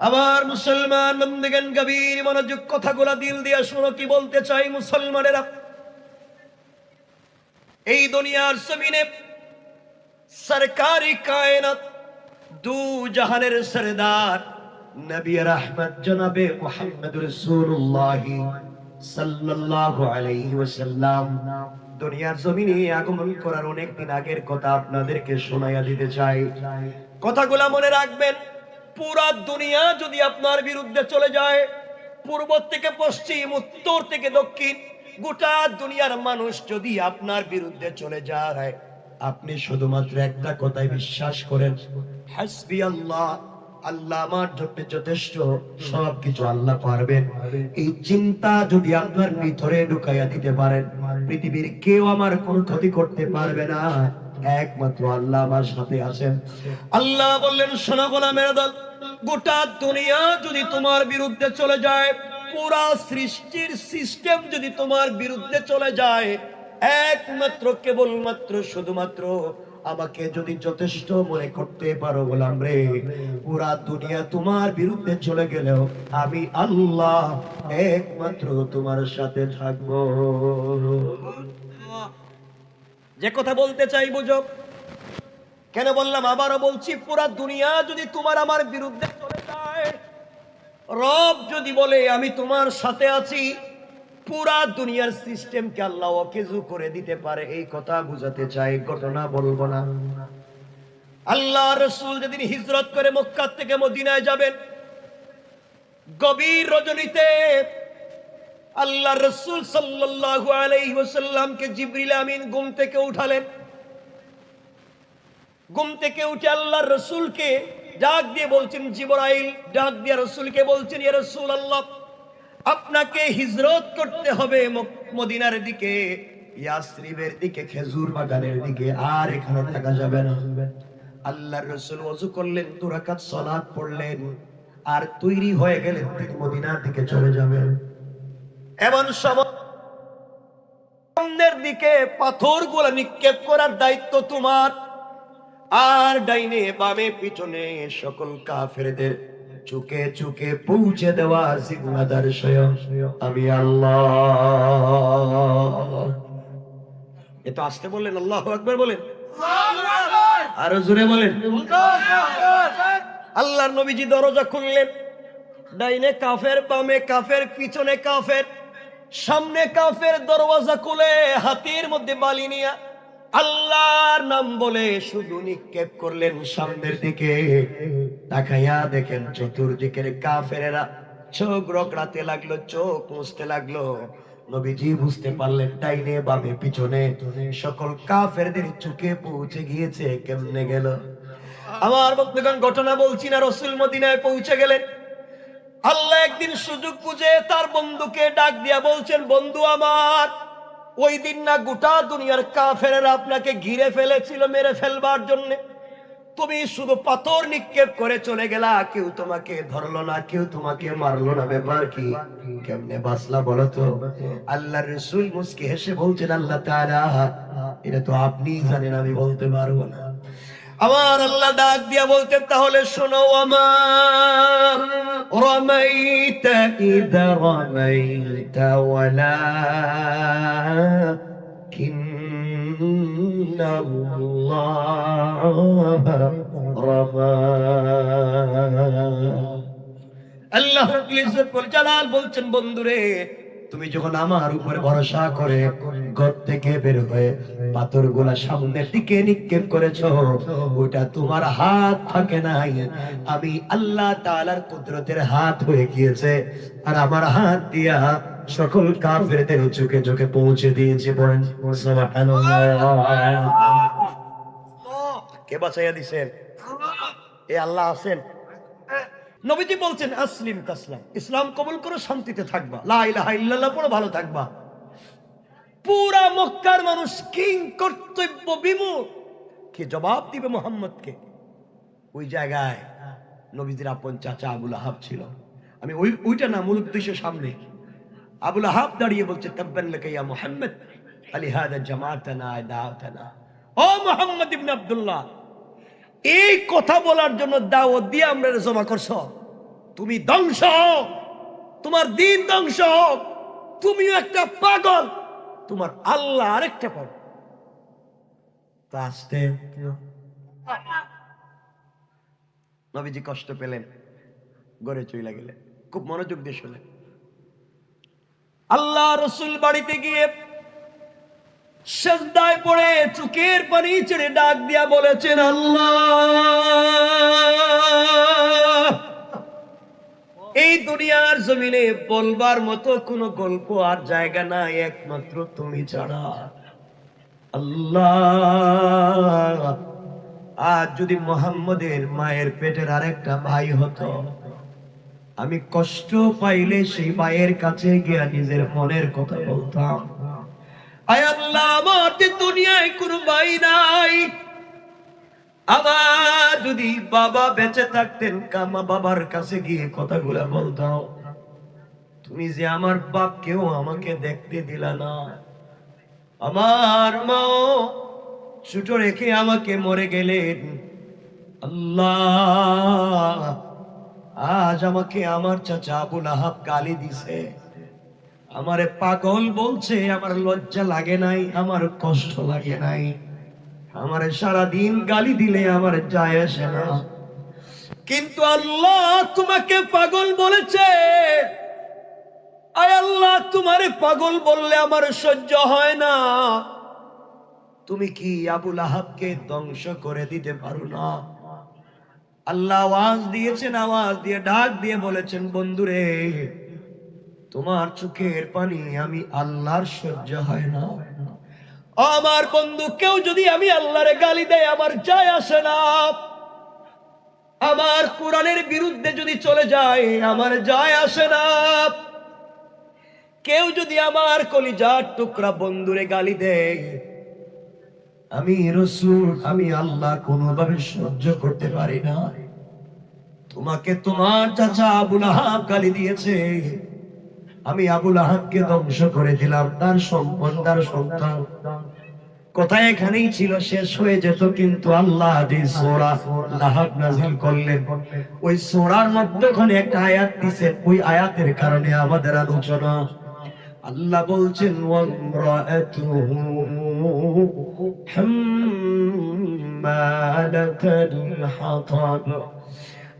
আবার মুসলমান বন্দেগান গভীর মনোযোগ কথাগুলা দিল দিয়া শোনো, কি বলতে চাই মুসলমানেরা? এই দুনিয়ার জমিনে সরকারি কায়নাত, দু জাহানের সরদার নবী রহমত জনাবে মোহাম্মদ রাসূলুল্লাহ সাল্লাল্লাহু আলাইহি ওয়াসাল্লাম। দুনিয়ার জমিনে আগমন করার অনেক দিন আগের কথা আপনাদেরকে শোনাইয়া দিতে চাই। কথাগুলা মনে রাখবেন পুরা দুনিয়া যদি আপনার বিরুদ্ধে চলে যায়, পূর্ব থেকে পশ্চিম, উত্তর থেকে দক্ষিণ, গোটা দুনিয়ার মানুষ যদি আপনার বিরুদ্ধে চলে যায়, আপনি শুধুমাত্র একটা কথাই বিশ্বাস করেন। হাসবি আল্লাহ আল্লাহ আমার জন্য যথেষ্ট, সব কিছু আল্লাহ পারবেন। এই চিন্তা যদি আপনার ভিতরে ঢুকাইয়া দিতে পারেন, পৃথিবীর কেউ আমার কোনো ক্ষতি করতে পারবে না। একমাত্র আল্লাহ আমার সাথে আছেন। আল্লাহ বললেন, শোনা গোলামের দল গোটা দুনিয়া যদি তোমার বিরুদ্ধে চলে যায়, পুরা সৃষ্টির সিস্টেম যদি তোমার বিরুদ্ধে চলে যায়, একমাত্র, কেবলমাত্র, শুধুমাত্র আমাকে যদি যথেষ্ট মনে করতে পারো গোলাম রে, পুরা দুনিয়া তোমার বিরুদ্ধে চলে গেলেও আমি আল্লাহ একমাত্র তোমার সাথে থাকব। যে কথা বলতে চাই বুঝো কেন বললাম? আবারও বলছি, পুরা দুনিয়া যদি তোমার আমার বিরুদ্ধে চলে যায়, রব যদি বলে, আমি তোমার সাথে আছি, পুরা দুনিয়ার সিস্টেমকে আল্লাহ অকেজু করে দিতে পারে। এই কথা বুঝাতে চাই, ঘটনা বলব না। আল্লাহ রসুল যেদিন হিজরত করে মক্কা থেকে মদিনায় যাবেন, গভীর রজনীতে আল্লাহ রসুল সাল্লাল্লাহু আলাইহি ওয়াসাল্লামকে জিবরিল আমিন ঘুম থেকে উঠালেন। ঘুম থেকে উঠে আল্লাহ রসুলকে ডাক দিয়ে বলছেন, জিবরাইল, ডাক দিয়ে রসুলকে বলছেন রসুল আল্লাহ আপনাকে হিজরত করতে হবে মদিনার দিকে, ইয়াসরিবের দিকে, খেজুর বাগানের দিকে, আর এখানে থাকা যাবে না। রসুল করলেন, দুরাকাত পড়লেন, আর তৈরি হয়ে গেলেন তিনি মদিনার দিকে চলে যাবেন। এমন সময় দিকে পাথরগুলো নিক্ষেপ করার দায়িত্ব তোমার। আর ডাইনে বামে পিছনে সকল কাফেরদের চুকে চুকে পৌঁছে দেওয়া জিম্মাদার স্বয়ং আমি আল্লাহ। এ তো আসতে বললেন, আল্লাহ আকবার বলেন। আরও জোরে বলেন। আল্লাহর নবীজি দরজা খুললেন। ডাইনে কাফের, বামে কাফের, পিছনে কাফের, সামনে কাফের দরওয়াজা খুলে হাতির মধ্যে বালি নিয়া আল্লাহর নাম বলে শুধু নিক্ষেপ করলেন সামনের দিকে। তাকাইয়া দেখেন চতুর্দিকের কাফেরেরা চোখ রগড়াতে লাগল, চোখ মুছতে লাগল। নবীজি বুঝতে পারলেন, ডাইনে বামে পিছনে সকল কাফেরদের চোখে পৌঁছে গিয়েছে, কেমনে গেল? আমার বন্ধুগণ, ঘটনা বলছি না, রসুল মদিনায় পৌঁছে গেলেন। আল্লাহ একদিন সুযোগ বুঝে তার বন্ধুকে ডাক দিয়া বলছেন, বন্ধু আমার ওই দিন না গোটা দুনিয়ার কাফেরেরা আপনাকে ঘিরে ফেলেছিল, মেরে ফেলবার জন্য। তুমি শুধু পাথর নিক্ষেপ করে চলে গেলা, কেউ তোমাকে ধরলো না, কেউ তোমাকে মারলো না। ব্যাপার কি? কেমনে বাসলা বলো তো? আল্লাহ রসুল মুসকে হেসে বলছেন, আল্লাহ তাআলা, এটা তো আপনি জানেন, আমি বলতে পারব না। আমার আল্লাহ ডাক দিয়া বলতেন, তাহলে শোনো আমার রমাইত ইদা রমাইত ওয়ালা আল্লাহ রাব্বুল ইজ্জত বল জালাল বলছেন বন্ধুরে তুমি যখন আমার উপরে ভরসা করে ঘর থেকে বের হয়ে পাথরগুলা সামনের দিকে নিক্ষেপ করেছ, ওটা তোমার হাত থাকে নাই। আমি আল্লাহ তাআলার কুদরতের হাত হয়ে গিয়েছে, আর আমার হাত দিয়া সকল কাফেরদের চোখে চোখে পৌঁছে দিয়েছে বলেন কে বাঁচাইয়া দিছেন? এ আল্লাহ আছেন। নবীজি বলছেন, আসলিম তাসলাম, ইসলাম কবুল করো, শান্তিতে থাকবা। লা ইলাহা ইল্লাল্লাহ পড়ো, ভালো থাকবা। পুরা মক্কার মানুষ কিং কর্তব্য বিমুখ কি জবাব দিবে মোহাম্মদকে? ওই জায়গায় নবীজির আপন চাচা আবুল আহাব ছিল। আমি ওই, ওইটা না, মূল উদ্দেশ্য সামনে। আবুল আহাব দাঁড়িয়ে বলছে তাব্বান লাকা ইয়া মুহাম্মদ আলি হাদা জামাতানা দাওতানা ও মুহাম্মদ ইবনে আব্দুল্লাহ, এই কথা বলার জন্য দাওয়াত দিয়ে আমরা জমা করছ। তুমি ধ্বংস তোমার দিন ধ্বংস হোক। তুমিও একটা পাগল। তোমার আল্লাহ আরেকটা পাগল। আসতে নবীজি কষ্ট পেলেন, গড়ে চইলা গেলেন। খুব মনোযোগ দিয়ে শুনলেন। আল্লাহ রসুল বাড়িতে গিয়ে সেজদায় পড়ে চুকের পানি ছেড়ে ডাক দিয়া বলেছেন, আল্লাহ! দুনিয়ার জমিনে বলবার মতো কোনো গল্প আর জায়গা নাই, একমাত্র তুমি ছাড়া। আল্লাহ! আজ যদি মোহাম্মদের মায়ের পেটের আরেকটা ভাই হতো, আমি কষ্ট পাইলে সেই ভাইয়ের কাছে গিয়া নিজের মনের কথা বলতাম। আয় আল্লাহ, আমার দুনিয়ায় কোনো ভাই নাই আমার যদি বাবা বেঁচে থাকতেন, কামা বাবার কাছে গিয়ে কথাগুলো বলতাম, তুমি যে আমার বাপকেও আমাকে দেখতে দিলা না। আমার মা ছোট রেখে আমাকে মরে গেলেন। আল্লাহ, আজ আমাকে আমার চাচা আবুল আহাব গালি দিছে। আমারে পাগল বলছে, আমার লজ্জা লাগে নাই, আমার কষ্ট লাগে নাই। আমার সারা দিন গালি দিলে আমার যায় আসে না। কিন্তু আল্লাহ তোমাকে পাগল বলেছে। আয় আল্লাহ, তোমারে পাগল বললে আমার সহ্য হয় না। তুমি কি আবুল আহাবকে ধ্বংস করে দিতে পারো না? আল্লাহ আওয়াজ দিয়েছেন, আওয়াজ দিয়ে ডাক দিয়ে বলেছেন, বন্ধুরে, তোমার চোখের পানি আমি আল্লাহর সহ্য হয় না। আমার বন্ধু, কেউ যদি আমি আল্লাহরে গালি দেয়, আমার যায় আসে না। আমার কোরআনের বিরুদ্ধে যদি চলে যায়, আমার যায় আসে না। কেউ যদি আমার কলিজার টুকরা বন্ধুরে গালি দেয়, আমি রসুল, আমি আল্লাহ কোনোভাবে সহ্য করতে পারি না। তোমাকে তোমার চাচা আবুল আহাব গালি দিয়েছে। আমি আবুল আহাবকে ধ্বংস করে দিলাম, তার সম্পদ, তার সন্তান। কথা এখানেই ছিল শেষ হয়ে যেত কিন্তু আল্লাহ যে সোরা লাহাব নাজিল করলেন, ওই সোরার মধ্যখানে একটা আয়াত দিছেন ওই আয়াতের কারণে আমাদের আলোচনা। আল্লাহ বলছেন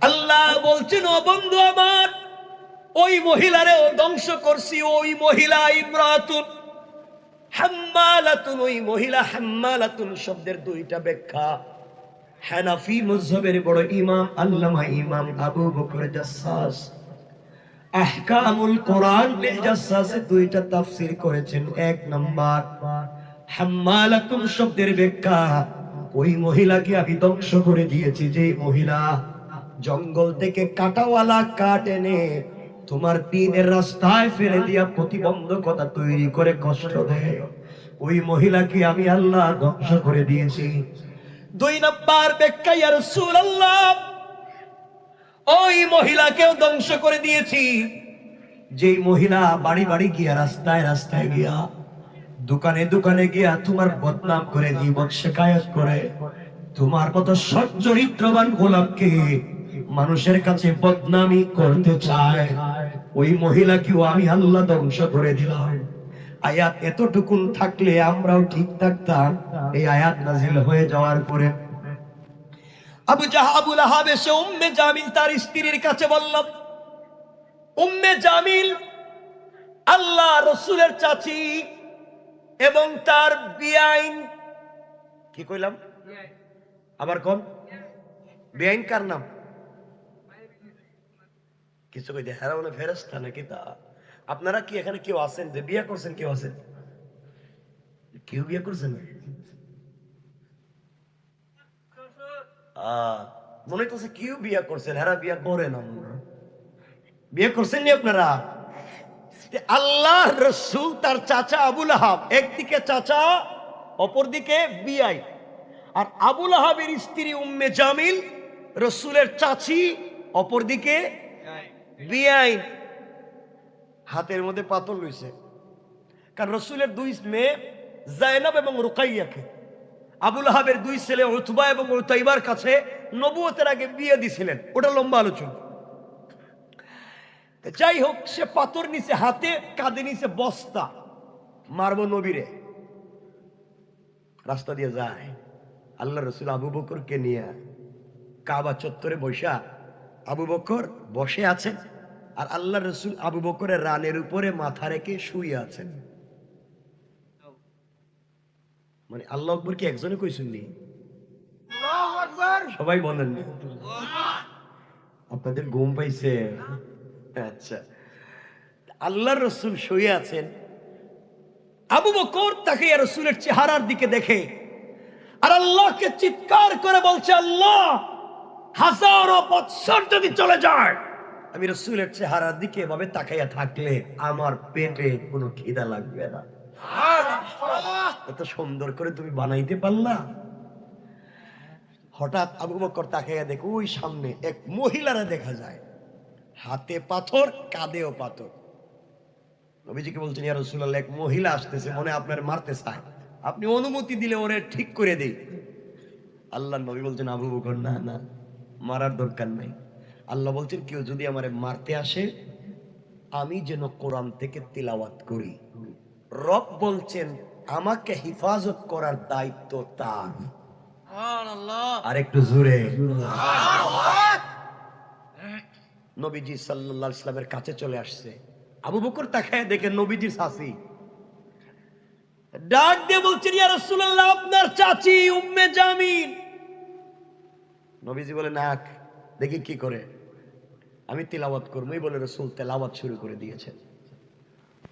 আল্লাহ বলছেন, ও বন্ধু আমার, ওই মহিলারেও ধ্বংস করছি, ওই মহিলা ইমরাতুন। হাম্মালাতুন, ওই মহিলা হাম্মালাতুন শব্দের দুইটা ব্যাখ্যা। হানাফি মযহবের বড় ইমাম, আল্লামা ইমাম আবু বকর জাসসাস আহকামুল কোরআন বিল জাসসাসে দুইটা তাফসীর করেছেন, এক নাম্বার, হাম্মালাতুন শব্দের ব্যাখ্যা, ওই মহিলাকে আমি ধ্বংস করে দিয়েছি, যে মহিলা জঙ্গল থেকে কাটাওয়ালা কাট এনে তোমার দিনের রাস্তায় ফেলে দিয়া প্রতিবন্ধকতা তৈরি করে কষ্ট দেয়। ওই মহিলাকে আমি আল্লাহ ধ্বংস করে দিয়েছি। দুই নাম্বার ব্যাখ্যা ইয়া রাসূলুল্লাহ, ওই মহিলাকেও ধ্বংস করে দিয়েছি। যেই মহিলা বাড়ি বাড়ি গিয়া রাস্তায় রাস্তায় গিয়া দোকানে দোকানে গিয়া তোমার বদনাম করে জীবন শেখায়ত করে, তোমার মতো সচ্চরিত্রবান গোলাপকে মানুষের কাছে বদনামি করতে চায়। ওই মহিলাকেও আমি আল্লাহ ধ্বংস করে দিলাম। আয়াত এতটুকুন থাকলে আমরাও ঠিক থাকতাম। এই আয়াত নাজিল হয়ে যাওয়ার পরে আবু জাহ আবুল আহাব এসে উম্মে জামিল তার স্ত্রীর কাছে বললাম উম্মে জামিল আল্লাহ রসুলের চাচি এবং তার বিআইন কি কইলাম? আবার কোন বিআইন কার নাম? কিছু কই হ্যাঁ মানে ফেরস্তা নাকি তা? আপনারা কি এখানে কেউ আছেন যে বিয়ে করছেন, কেউ আছেন? কেউ বিয়ে করছেন? মনে হইতেছে কেউ বিয়ে করছেন বিয়ে করে না বিয়ে করছেন নি আপনারা? আল্লাহ রসুল তার চাচা আবুল আহাব, একদিকে চাচা, অপরদিকে বিআই। আর আবুল আহাবের স্ত্রী উম্মে জামিল, রসুলের চাচি, অপরদিকে বিআই হাতের মধ্যে পাথর লইছে। কারণ রসুলের দুই মেয়ে জায়নাব এবং রুকাইয়াকে, আবুল আহাবের দুই ছেলে উতবা এবং উতাইবার কাছে নবুয়তের আগে বিয়ে দিছিলেন। ওটা লম্বা আলোচনা। যাই হোক, সে পাথর নিচে হাতে, কাঁধে নিচে বস্তা। মারবো নবীরে। রাস্তা দিয়ে যায়। আল্লাহ রসুল আবু বকরকে নিয়ে কাবা চত্বরে বৈশা আবু বকর বসে আছেন আর আল্লাহ রসুল আবু বকরের রানের উপরে মাথা রেখে শুয়ে আছেন। মানে আল্লাহ আকবর কি একজনে কই শুনলি সবাই বলেন আপনাদের ঘুম পাইছে। আচ্ছা। আল্লাহর রসুল শুয়ে আছেন। আবু বকর তাকে রসুলের চেহারার দিকে দেখে। আর আল্লাহকে চিৎকার করে বলছে আল্লাহ হাজারো বৎসর যদি চলে যায় আমি রসুলের চেহারার দিকে এভাবে তাকাইয়া থাকলে আমার পেটে কোনো খিদা লাগবে না। এত সুন্দর করে তুমি বানাইতে পারলা। হঠাৎ আবু বকর তাকাইয়া দেখো ওই সামনে এক মহিলারা দেখা যায়। হাতে পাথর কাঁধেও পাথর। নবীজিকে বলছেন ইয়া রাসূলুল্লাহ এক মহিলা আসতেছে মনে আপনার মারতে চায়। আপনি অনুমতি দিলে ওরে ঠিক করে দেই আল্লাহ নবী বলছেন আবু বকর না না। মারার দরকার নাই। আল্লাহ বলছেন কেউ যদি আমারে মারতে আসে আমি যেন কোরআন থেকে তিলাওয়াত করি। রব বলছেন আমাকে হিফাজত করার দায়িত্ব তার। আর একটু জুড়ে নবীজি সাল্লাল্লাহু আলাইহি ইসলামের কাছে চলে আসছে। আবু বকর তাকায় দেখে নবীজির শাসি ডাক দিয়ে বলছেন ইয়া রাসূলুল্লাহ আপনার চাচি উম্মে জামিন নবীজি বলে নাক দেখি কি করে? আমি তিলাওয়াত করব এই বলে রসুল তেলাওয়াত শুরু করে দিয়েছেন।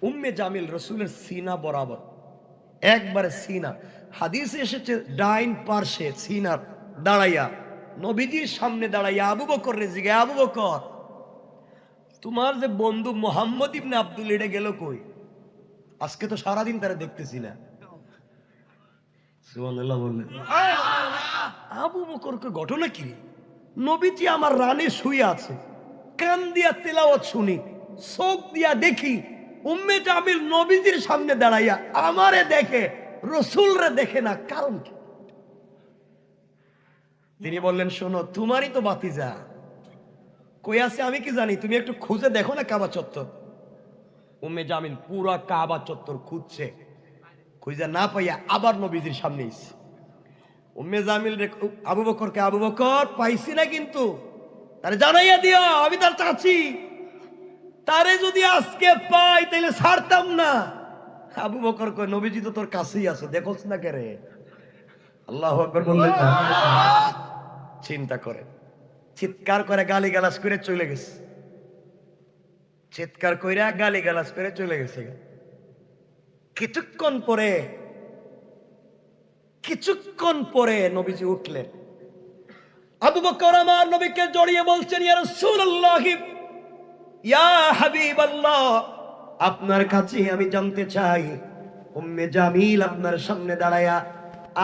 উম্মে জামিল রসুলের সিনা বরাবর, একবারে সিনা। হাদিসে এসেছে, ডাইন পার্শ্বে সিনা দাঁড়াইয়া, নবীজির সামনে দাঁড়াইয়া আবু বকর রেজিগে আবু বকর, তোমার যে বন্ধু মোহাম্মদ ইবনে আব্দুল এটা গেল কই? আজকে তো সারাদিন তারা দেখতেছি না। বললেন। আবু বকরকে ঘটনা কি? নবীজি আমার রানে শুয়ে আছে। কান দিয়া তেলাওয়াত শুনি, চোখ দিয়া দেখি উম্মে জামিল নবীজির সামনে দাঁড়াইয়া আমারে দেখে, রসুলরে দেখে না, কারণ কি? তিনি বললেন, শোনো, তোমারই তো বাতিজা কই আছে আমি কি জানি, তুমি একটু খুঁজে দেখো না কাবা চত্বর? উম্মে জামিল পুরা কাবা চত্বর খুঁজছে। খুঁজে না পাইয়া আবার নবীজির সামনে এসছে। উম্মে জামিল আবু বকরকে আবু বকর পাইছি না কিন্তু। তারে জানাইয়া দিও আমি তার চাচি। তারে যদি আজকে পাই তাহলে ছাড়তাম না। আবু বকর কয় নবীজি তো তোর কাছেই আছে দেখোস না কে রে? আল্লাহ আকবর বললেন না চিন্তা করে। চিৎকার করে গালি গালাস করে চলে গেছে। চিৎকার কইরা গালি গালাস করে চলে গেছে। কিছুক্ষণ পরে কিছুক্ষণ পরে নবীজি উঠলেন। আবু বকর আমার নবীকে জড়িয়ে বলছেন, ইয়া ইয়া হাবিবাল্লাহ, আপনার কাছে আমি জানতে চাই, উম্মে জামিল আপনার সামনে দাঁড়ায়া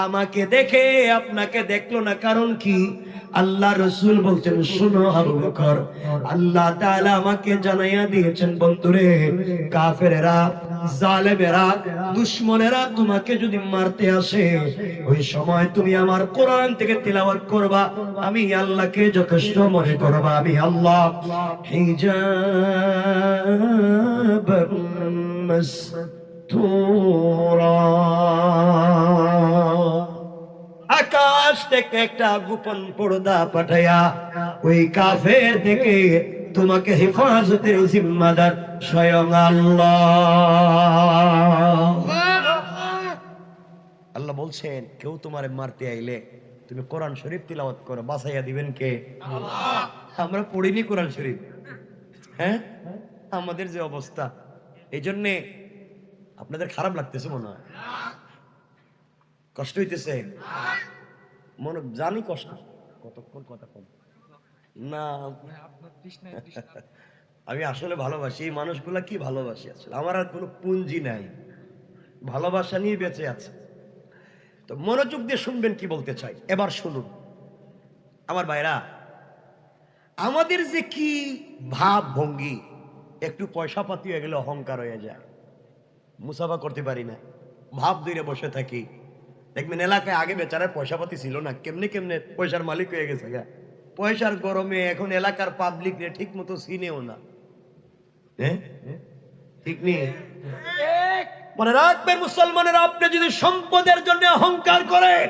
আমাকে দেখে, আপনাকে দেখল না কারণ কি? আল্লাহ রসুল বলছেন, শুনো আবু বকর, আল্লাহ আমাকে জানাইয়া দিয়েছেন, বন্ধুরে, কাফেরেরা দুশ্মনেরা তোমাকে যদি মারতে আসে, ওই সময় তুমি আমার কোরআন থেকে তিলাওয়াত করবা, আমি আল্লাহকে যথেষ্ট মনে করবা, আমি আল্লাহ হিজাব আকাশ থেকে একটা গোপন পর্দা পাঠাইয়া ওই কাফের থেকে তোমাকে হেফাজতের জিম্মাদার স্বয়ং আল্লাহ। আল্লাহ বলছেন, কেউ তোমারে মারতে আইলে তুমি কোরআন শরীফ তিলাওয়াত করো বাসাইয়া দিবেন কে? আমরা পড়িনি কোরআন শরীফ। হ্যাঁ? আমাদের যে অবস্থা। এই জন্যে আপনাদের খারাপ লাগতেছে মনে হয়। কষ্ট হইতেছে। মনে জানি কষ্ট। কতক্ষণ কথা কম না আমি আসলে ভালোবাসি এই মানুষগুলা কি ভালোবাসি আসলে? আমার আর কোনো পুঞ্জি নাই। ভালোবাসা নিয়ে বেঁচে আছে। তো মনোযোগ দিয়ে শুনবেন কি বলতে চাই। এবার শুনুন। আমার ভাইরা আমাদের যে কি ভাব ভঙ্গি একটু পয়সা পাতি হয়ে গেলে অহংকার হয়ে যায়। মুসাফা করতে পারি না। ভাব দূরে বসে থাকি। দেখবেন এলাকায় আগে বেচারার পয়সা পাতি ছিল না। কেমনে কেমনে পয়সার মালিক হয়ে গেছে গা। পয়সার গরমে এখন এলাকার পাবলিক রে ঠিক মতো চিনেও না? ঠিক মনে রাখবেন মুসলমানের, আপনি যদি সম্পদের জন্য অহংকার করেন,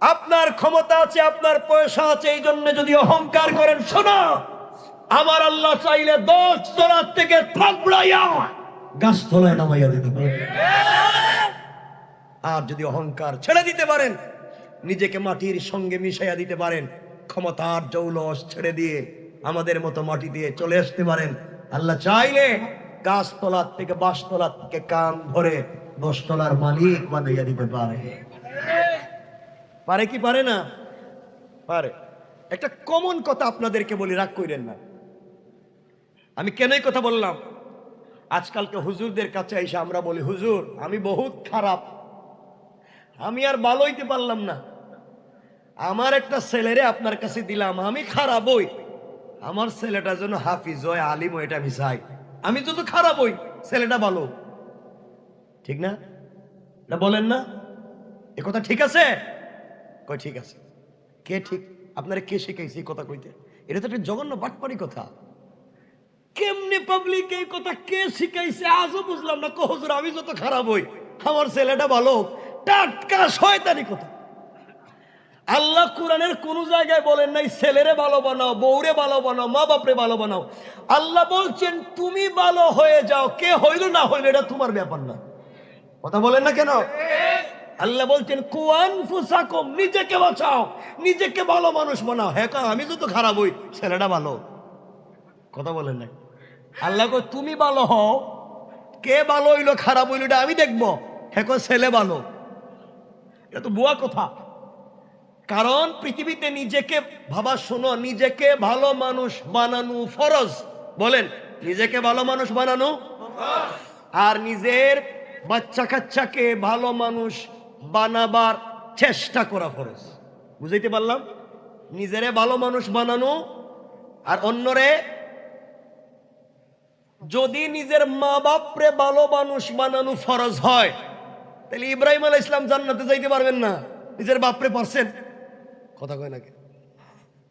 আপনার ক্ষমতা আছে, আপনার পয়সা আছে, এই জন্য যদি অহংকার করেন, শোনো, আমার আল্লাহ চাইলে দশ তলার থেকে থাপড়াইয়া গাছ তলায় নামাইয়া দিতে পারে আর যদি অহংকার ছেড়ে দিতে পারেন, নিজেকে মাটির সঙ্গে মিশাইয়া দিতে পারেন, ক্ষমতার জৌলস ছেড়ে দিয়ে আমাদের মতো মাটি দিয়ে চলে আসতে পারেন। আল্লাহ চাইলে গাছতলার থেকে বাসতলার থেকে কান ধরে দশতলার মালিক বানাইয়া দিতে পারে। পারে কি পারে না? পারে। একটা কমন কথা আপনাদেরকে বলি, রাগ কইরেন না। আমি কেনই কথা বললাম? আজকালকে হুজুরদের কাছে এসে আমরা বলি, হুজুর, আমি বহুত খারাপ আমি আর ভালো হইতে পারলাম না। আমার একটা ছেলেরে আপনার কাছে দিলাম, আমি খারাপ হই। আমার ছেলেটা যেন হাফিজ হয়, আলিম এটা আমি চাই। আমি যত খারাপ হই, ছেলেটা ভালো। ঠিক না? না বলেন না? এ কথা ঠিক আছে? কই ঠিক আছে। কে ঠিক? আপনারা কে শিখাইছে এই কথা কইতে? এটা তো একটা জঘন্য বাটপারি কথা। কেমনে পাবলিক এই কথা কে শিখাইছে? আজও বুঝলাম না। কহজুর আমি যত খারাপ হই, আমার ছেলেটা ভালো। টাটকা শয়তানি কথা। আল্লাহ কোরআনের কোন জায়গায় বলেন নাই, ছেলেরে ভালো বানাও, বউরে ভালো বানাও, মা বাপরে ভালো বানাও। আল্লাহ বলছেন, তুমি ভালো হয়ে যাও, কে হইল না হইল এটা তোমার ব্যাপার না। কথা বলেন না কেন? আল্লাহ বলছেন কুয়ান ফুসাকুম নিজেকে বাঁচাও, নিজেকে ভালো মানুষ বানাও। হ্যাঁ আমি তো খারাপ হই, ছেলেটা ভালো। কথা বলেন না আল্লাহ তুমি ভালো হও, কে ভালো হইল, খারাপ হইল এটা আমি দেখব। হ্যাঁ ছেলে ভালো। এটা তো বুয়া কথা। কারণ পৃথিবীতে নিজেকে ভাবা শোনো, নিজেকে ভালো মানুষ বানানো ফরজ। বলেন, নিজেকে ভালো মানুষ বানানো আর নিজের বাচ্চা কাচ্চাকে ভালো মানুষ বানাবার চেষ্টা করা ফরজ। বুঝাইতে পারলাম? নিজেরে ভালো মানুষ বানানো আর অন্যরে যদি নিজের মা বাপরে ভালো মানুষ বানানো ফরজ হয় তাহলে ইব্রাহিম আলাহ ইসলাম জান্নাতে যাইতে পারবেন না। নিজের বাপরে পারছেন? কথা কয় নাকি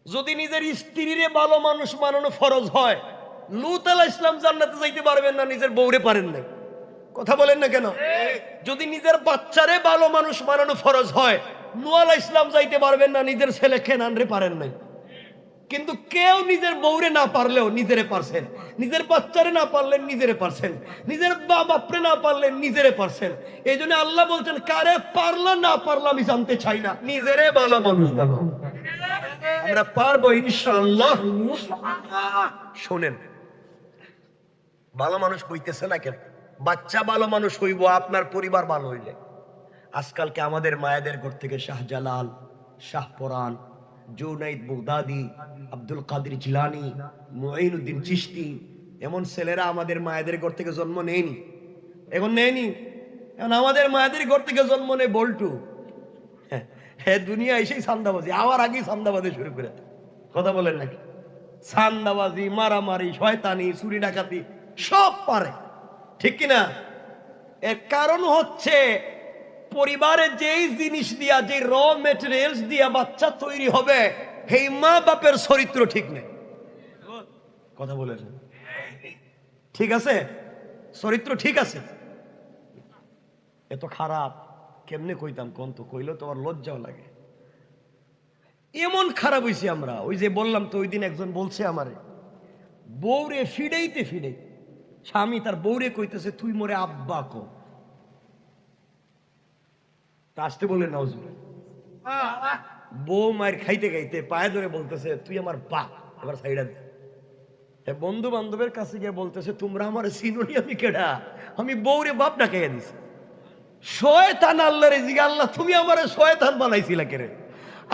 যদি নিজের স্ত্রীরে ভালো মানুষ মানানো ফরজ হয়, লুত আলাহ ইসলাম জান্নাতে যাইতে পারবেন না, নিজের বউরে পারেন নাই। কথা বলেন না কেন? যদি নিজের বাচ্চারে ভালো মানুষ মানানো ফরজ হয় নু আলাহ ইসলাম যাইতে পারবেন না, নিজের ছেলে খেনানরে পারেন নাই। কিন্তু কেউ নিজের বউরে না পারলেও নিজেরে পারছেন। নিজের বাচ্চারে না পারলেন নিজেরে পারছেন। নিজের বা বাপরে না পারলেন নিজেরে পারছেন। এই জন্য আল্লাহ বলছেন, কারে পারলাম না পারলাম আমি জানতে চাই না। নিজেরে ভালো মানুষ বানাও। আমরা পারব ইনশাআল্লাহ। শোনেন, ভালো মানুষ হইতেছে না কেন? বাচ্চা ভালো মানুষ হইব, আপনার পরিবার ভালো হইলে। আজকালকে আমাদের মায়েদের ঘর থেকে শাহজালাল শাহপরান জুনাইদ বুগদাদি, আব্দুল কাদির জিলানি, মুঈনুদ্দিন চিশতি, এমন ছেলেরা আমাদের মায়েদের ঘর থেকে জন্ম নেয়নি। এখন নেয়নি? এখন আমাদের মায়েদের ঘর থেকে জন্ম নেয় বল্টু। হ্যাঁ দুনিয়া এসেই সান্দাবাজি আবার আগেই সান্দাবাজি শুরু করে কথা বলেন নাকি? সান্দাবাজি, মারামারি, শয়তানি, চুরি ডাকাতি, সব পারে। ঠিক কিনা? এর কারণ হচ্ছে পরিবারে যেই জিনিস দিয়া যে র মেটেরিয়ালস দিয়া বাচ্চা তৈরি হবে সেই মা বাপের চরিত্র ঠিক নেই। কথা বলেন। ঠিক আছে? চরিত্র ঠিক আছে? এত খারাপ, কেমনে কইতাম কোন তো? কইলেও তোমার লজ্জাও লাগে। এমন খারাপ হইছি আমরা, ওই যে বললাম তো, ওই দিন একজন বলছে আমারে, বউরে ফিডাইতে ফিডাই। স্বামী তার বউরে কইতেছে, তুই মোরে আব্বা কো তা আসতে বলে নজর বউ মায়ের খাইতে খাইতে পায়ে ধরে বলতেছে, তুই আমার বাপ, এবার সাইডা দে। বন্ধু বান্ধবের কাছে গিয়ে বলতেছে, তোমরা আমার সিনোনি আমি কেডা? আমি বউরে বাপ ডাকাইয়া দিছি শয়তান আল্লাহ রে জিগা আল্লাহ তুমি আমার শয়তান বানাইছিলা কেরে?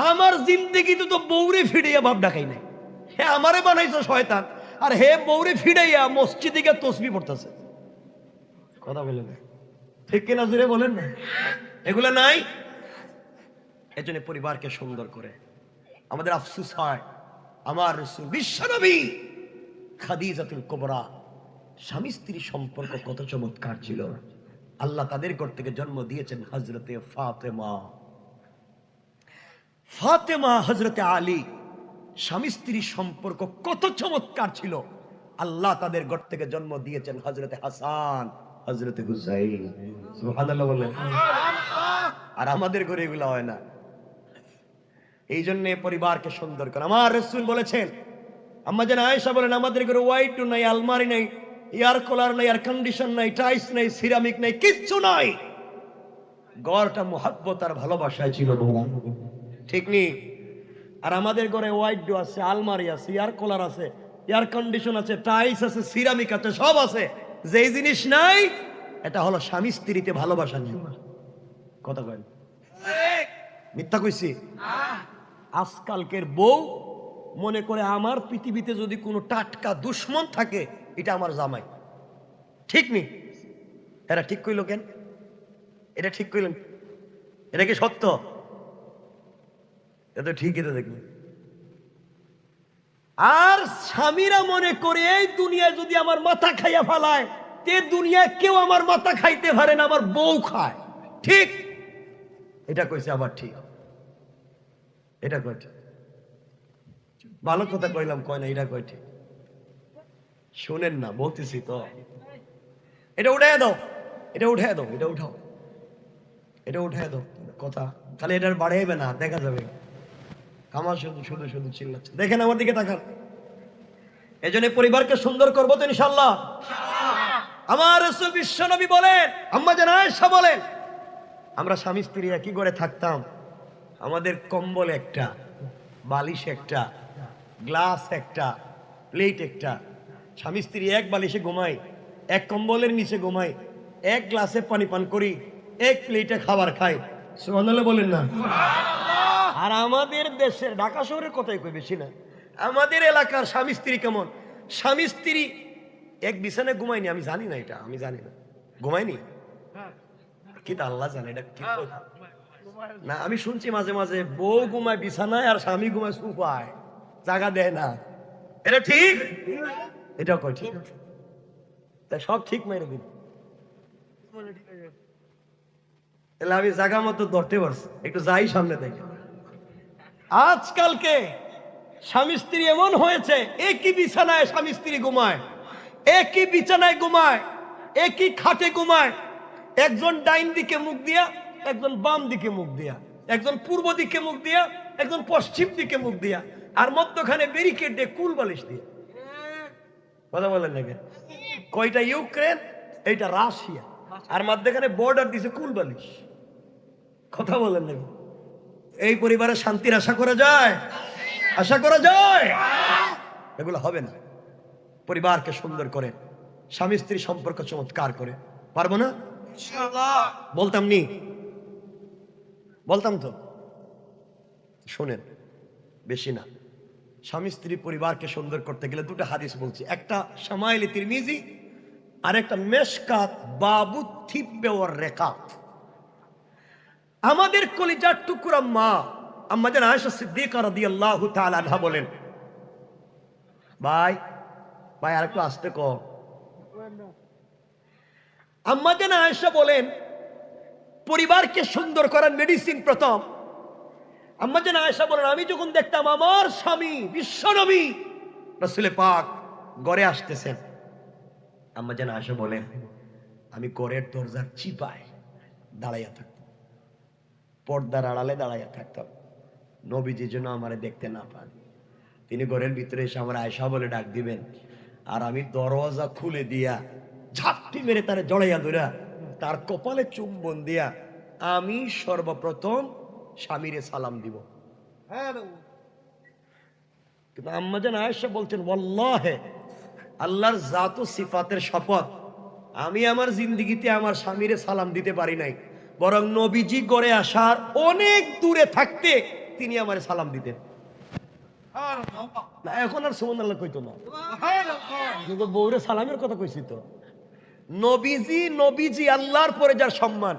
আমার জিন্দগি তো বউরে ফিড়াইয়া বাপ ডাকাই নাই। হে আমারে বানাইছো শয়তান, আর হে বউরে ফিড়াইয়া মসজিদে গিয়ে তসবি পড়তেছে। কথা বলেন না। ঠিক কিনা জুড়ে বলেন না এগুলো নাই? এজন্য পরিবারকে সুন্দর করে। আমাদের আফসুস হয়, আমার বিশ্বনবী খাদিজাতুল কোবরা, স্বামী স্ত্রী সম্পর্ক কত চমৎকার ছিল। আল্লাহ তাদের ঘর থেকে জন্ম দিয়েছেন হজরতে ফাতেমা। ফাতেমা হজরতে আলী, স্বামী স্ত্রী সম্পর্ক কত চমৎকার ছিল। আল্লাহ তাদের ঘর থেকে জন্ম দিয়েছেন হজরতে হাসান হজরতে হুসাইন। সুবহানাল্লাহ বললেন। আর আমাদের ঘরে এগুলো হয় না। এই জন্য পরিবারকে সুন্দর করে। আমার রসুল বলেছেন, আম্মা যেন আয়েশা বলেন, আমাদের ঘরে হোয়াইট নাই, আলমারি নাই এয়ার কুলার নাই এয়ার কন্ডিশন নাই টাইস নাই সিরামিক নাই, কিচ্ছু নাই। গড়টা মোহাব্বত আর ভালোবাসায় ছিল ঠিক নি? আর আমাদের ঘরে হোয়াইট ডো আছে, আলমারি আছে এয়ার কুলার আছে এয়ার কন্ডিশন আছে টাইস আছে সিরামিক আছে, সব আছে। যেই জিনিস নাই, এটা হলো স্বামী স্ত্রীতে ভালোবাসা নেই কথা কয়। মিথ্যা কইছি? আজকালকের বউ মনে করে আমার পৃথিবীতে যদি কোনো টাটকা দুশ্মন থাকে, এটা আমার জামাই। ঠিক নি? এরা ঠিক কইল কেন? এটা ঠিক কইলেন? এটা কি সত্য? এটা তো ঠিকই তো দেখবেন আর স্বামীরা মনে করে, এই দুনিয়ায় যদি আমার মাথা খাইয়া ফেলায়, তে দুনিয়ায় কেউ আমার মাথা খাইতে পারে না, আমার বউ খায়। ঠিক? এটা কইছে আবার ঠিক। এটা কয় ঠিক। ভালো কথা কইলাম কয় না এটা কয় ঠিক। শোনেন না বলতেছি তো। এটা উঠে দাও এটা উঠে দাও এটা উঠাও। এটা উঠে দাও কথা। তাহলে এটার বাড়াইবে না দেখা যাবে। আমার শুধু শুধু শুধু চিল্লাচ্ছে। দেখেন আমার দিকে তাকান। এই জন্য পরিবারকে সুন্দর করব তো ইনশাল্লাহ আমার রসুল বিশ্বনবী বলেন আম্মা জান বলেন আমরা স্বামী স্ত্রী একই করে থাকতাম। আমাদের কম্বল একটা বালিশ একটা গ্লাস একটা প্লেট একটা। স্বামী স্ত্রী এক বালিশে ঘুমাই এক কম্বলের নিচে ঘুমাই এক গ্লাসে পানি পান করি এক প্লেটে খাবার খাই সুবহানাল্লাহ বলেন না। আর আমাদের দেশের ঢাকা শহরের কথাই কই বেশি না। আমাদের এলাকার স্বামী স্ত্রী কেমন? স্বামী স্ত্রী এক বিছানায় ঘুমায়নি আমি জানি না এটা আমি জানি না। ঘুমায়নি? কি আল্লাহ জানে এটা কি না আমি শুনছি মাঝে মাঝে বউ ঘুমায় বিছানায় আর স্বামী ঘুমায় সুপায় জায়গা দেয় না। এটা ঠিক? এটা কয় ঠিক তা সব ঠিক মেরে দিন তাহলে আমি জায়গা মতো ধরতে পারছি। একটু যাই সামনে দেখে। আজকালকে স্বামী স্ত্রী এমন হয়েছে একই বিছানায় স্বামী স্ত্রী ঘুমায় একই বিছানায় ঘুমায় একই খাটে ঘুমায় একজন ডাইন দিকে মুখ দিয়া, একজন বাম দিকে মুখ দিয়া, একজন পূর্ব দিকে মুখ দিয়া, একজন পশ্চিম দিকে মুখ দিয়া, আর মধ্যখানে ব্যারিকেড দিয়ে কুল বালিশ দিয়ে। কথা বলেন নাকি কয়টা ইউক্রেন, এইটা রাশিয়া, আর মধ্যখানে বর্ডার দিছে কুল বালিশ। কথা বলেন নাকি এই পরিবারে শান্তির আশা করা যায়? আশা করা যায়? এগুলো হবে না। পরিবারকে সুন্দর করে স্বামী স্ত্রী সম্পর্ক চমৎকার করে। পারব না? বলতাম নি। বলতাম তো। শোনেন, বেশি না। স্বামী স্ত্রী পরিবারকে সুন্দর করতে গেলে দুটো হাদিস বলছি। একটা সামাইলি তিরমিজি আর একটা মেশকাত বাবু থিব্বে ওর রেকাত আমাদের কলিজার টুকুরা মা যেন আয়সা সিদ্দিকা রাদিয়াল্লাহু তাআলা আনহা বলেন, ভাই ভাই আর একটু আসতে কর আম্মা যেন আয়সা বলেন, পরিবারকে সুন্দর করার মেডিসিন প্রথম। আম্মা যেন আয়সা বলেন, আমি যখন দেখতাম আমার স্বামী বিশ্বনবী রসুলে পাক গড়ে আসতেছেন। আম্মা যেন আয়সা বলেন, আমি গড়ের দরজার চিপায় দাঁড়াইয়া থাকতাম। পর্দার আড়ালে দাঁড়াইয়া থাকতাম। নবীজি যেন আমার দেখতে না পান। তিনি ঘরের ভিতরে এসে আমার আয়সা বলে ডাক দিবেন, আর আমি দরওয়াজা খুলে দিয়া ঝাপটি মেরে তারে জড়াইয়া ধরা তার কপালে চুম্বন দিয়া আমি সর্বপ্রথম স্বামীরে সালাম দিব। কিন্তু আম্মা যেন আয়েশা বলছেন ওয়াল্লাহে আল্লাহর জাত ও সিফাতের শপথ আমি আমার জিন্দিগিতে আমার স্বামীরে সালাম দিতে পারি নাই। বরং নবীজি গড়ে আসার অনেক দূরে থাকতে তিনি আমার সালাম দিতেন। না এখন আর সুমন আল্লাহ কইতো না। কিন্তু বউরে সালামের কথা কইছি তো। নবীজি নবীজি আল্লাহর পরে যার সম্মান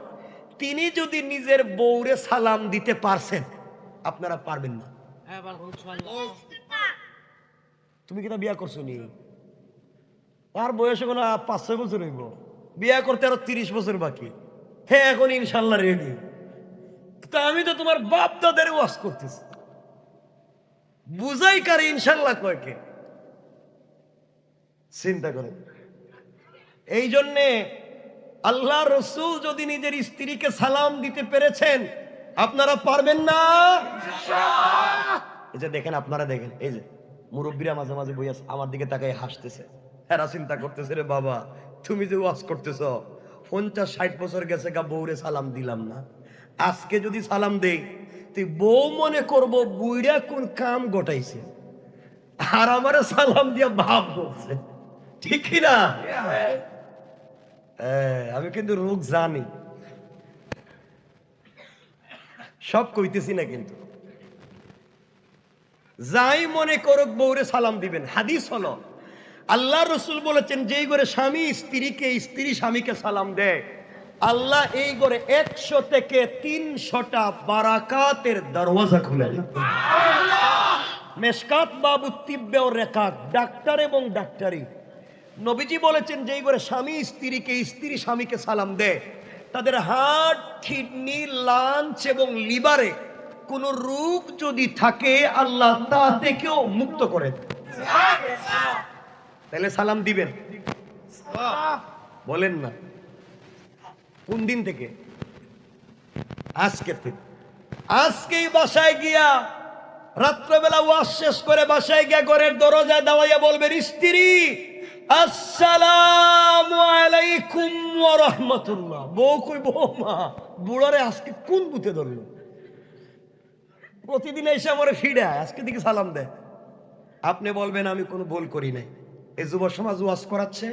তিনি যদি নিজের বউরে সালাম দিতে পারছেন আপনারা পারবেন না। তুমি কিনা বিয়া করছ নি? তার বয়সে কোনো পাঁচ ছয় বছর হইব। বিয়া করতে আরও তিরিশ বছর বাকি। হ্যাঁ এখন ইনশাল্লাহ রেডি তা আমি তো তোমার বাপ দাদের ওয়াশ করতেছি। বুঝাই কারে ইনশাল্লাহ কয়েকে চিন্তা করেন। এই জন্যে আল্লাহ রসুল যদি নিজের স্ত্রীকে সালাম দিতে পেরেছেন আপনারা পারবেন না? এই যে দেখেন আপনারা দেখেন এই যে মুরব্বীরা মাঝে মাঝে বই আছে আমার দিকে তাকাই হাসতেছে। এরা চিন্তা করতেছে রে বাবা তুমি যে ওয়াজ করতেছ পঞ্চাশ ষাট বছর গেছে গা বউরে সালাম দিলাম না। আজকে যদি সালাম দেই তুই বউ মনে করব বুইরা কোন কাম গোটাইছে আর আমারে সালাম দিয়া ভাব করছে। ঠিক কি না? হ্যাঁ, আমি কিন্তু রোগ জানি। সব কইতেছি না কিন্তু। যাই মনে করুক বউরে সালাম দিবেন হাদিস হলো আল্লাহ রসুল বলেছেন যেই করে স্বামী স্ত্রীকে স্ত্রী স্বামীকে সালাম দেয় আল্লাহ এই করে একশো থেকে তিনশোটা বারাকাতের দরওয়াজা খুলে মেসকাত বাবু তিব্বে ও রেখাত ডাক্তার এবং ডাক্তারি। নবীজি বলেছেন যেই করে স্বামী, স্ত্রীকে, স্ত্রী স্বামীকে সালাম দেয় তাদের হার্ট কিডনি, লাঞ্চ এবং লিভারে কোন রোগ যদি থাকে, আল্লাহ তা থেকেও মুক্ত করে তাহলে সালাম দিবেন? বলেন না। কোন দিন থেকে? আজকে থেকে আজকেই বাসায় গিয়া রাত্রবেলা ওয়াশ শেষ করে বাসায় গিয়া ঘরের দরজায় দাওয়াইয়া বলবেন, স্ত্রী আসসালামু আলাইকুম ওয়া রাহমাতুল্লাহ। বউ কই বৌমা বুড়ারে আজকে কোন বুথে ধরলো? প্রতিদিন এসে আমার ফিডা আজকে দিকে সালাম দেয়। আপনি বলবেন আমি কোনো ভুল করি নাই। এই যুব সমাজ ওয়াজ করাচ্ছে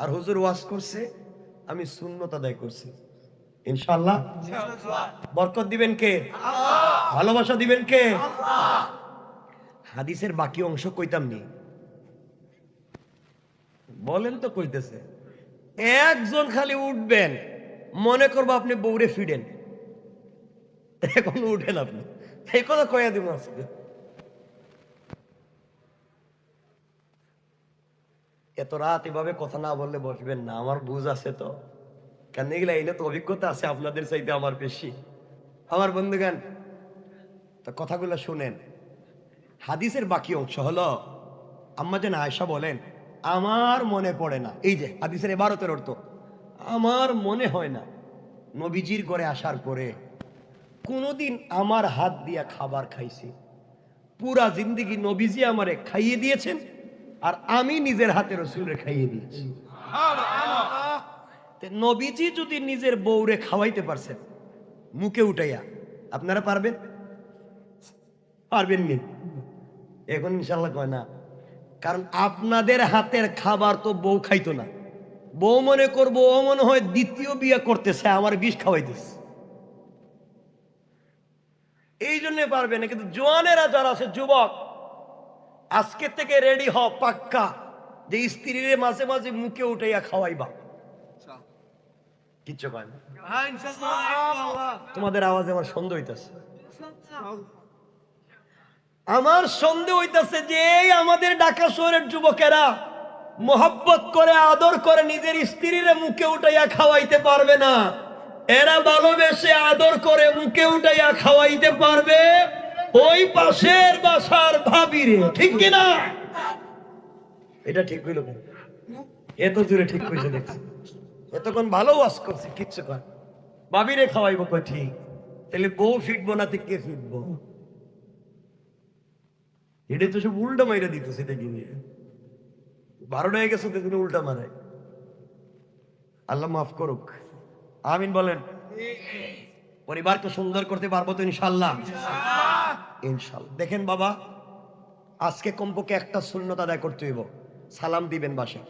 আর হুজুর ওয়াজ করছে আমি শূন্যতা আদায় করছি। ইনশাল্লাহ বরকত দিবেন কে? ভালোবাসা দিবেন কে? হাদিসের বাকি অংশ কইতাম নি। বলেন তো কইতেছে, একজন খালি উঠবেন, মনে করব আপনি বউরে ফিরেন। এখন উঠেন আপনি এই কথা কয়া দিব আজকে। এত রাত এভাবে কথা না বললে বসবেন না, আমার বুঝ আছে তো। কেন এগুলা এলে তো অভিজ্ঞতা আছে আপনাদের চাইতে আমার বেশি। আমার বন্ধুগান তো কথাগুলো শুনেন। হাদিসের বাকি অংশ হলো, আম্মা যেন আয়সা বলেন আমার মনে পড়ে না। এই যে হাদিসের এবারতের অর্থ। আমার মনে হয় না নবীজির ঘরে আসার পরে কোনোদিন আমার হাত দিয়া খাবার খাইছি। পুরা জিন্দিগি নবীজি আমারে খাইয়ে দিয়েছেন আর আমি নিজের হাতে রসুলের খাইয়ে দিয়েছি। নবীজি যদি নিজের বউরে খাওয়াইতে পারছেন মুখে উঠাইয়া আপনারা পারবেন? পারবেন নি? এখন ইনশাল্লাহ কয় না কারণ আপনাদের হাতের খাবার তো বউ খাইতো না। বউ মনে করব ও মনে হয় দ্বিতীয় বিয়ে করতেছে আমার বিষ খাওয়াইতেছে। এই জন্য পারবে না কিন্তু জোয়ানেরা যারা আছে যুবক আজকে থেকে রেডি হ পাক্কা যে স্ত্রীর মাঝে মাঝে মুখে উঠাইয়া খাওয়াইবা। কিচ্ছু কয় না। তোমাদের আওয়াজে আমার সন্দেহ হইতেছে। আমার সন্দেহ হইতেছে যে এই আমাদের ঢাকা শহরের যুবকেরা মোহব্বত করে, আদর করে নিজের স্ত্রীর মুখে উঠাইয়া খাওয়াইতে পারবে না। এরা ভালোবেসে আদর করে মুখে উঠাইয়া খাওয়াইতে পারবে ওই পাশের বাসার ভাবিরে, ঠিক কিনা? এটা ঠিক হইল এত জোরে ঠিক কইছে দেখছি। এতক্ষণ ভালো ওয়াশ করছে, কিচ্ছু কর। ভাবিরে খাওয়াইবো কই ঠিক? তাহলে বউ ফিটবো না, তো কে ফিটবো? এটা তো সব উল্টা মাইরা দিতেছে দেখি নিয়ে। বারোটা গেছে দেখুন উল্টা মারায়। আল্লাহ মাফ করুক। আমিন বলেন। পরিবারকে সুন্দর করতে পারব তো ইনশাল্লাহ ইনশাল্লাহ দেখেন বাবা আজকে কমপক্ষে একটা শূন্যতা আদায় করতে হইব। সালাম দিবেন বাসায়।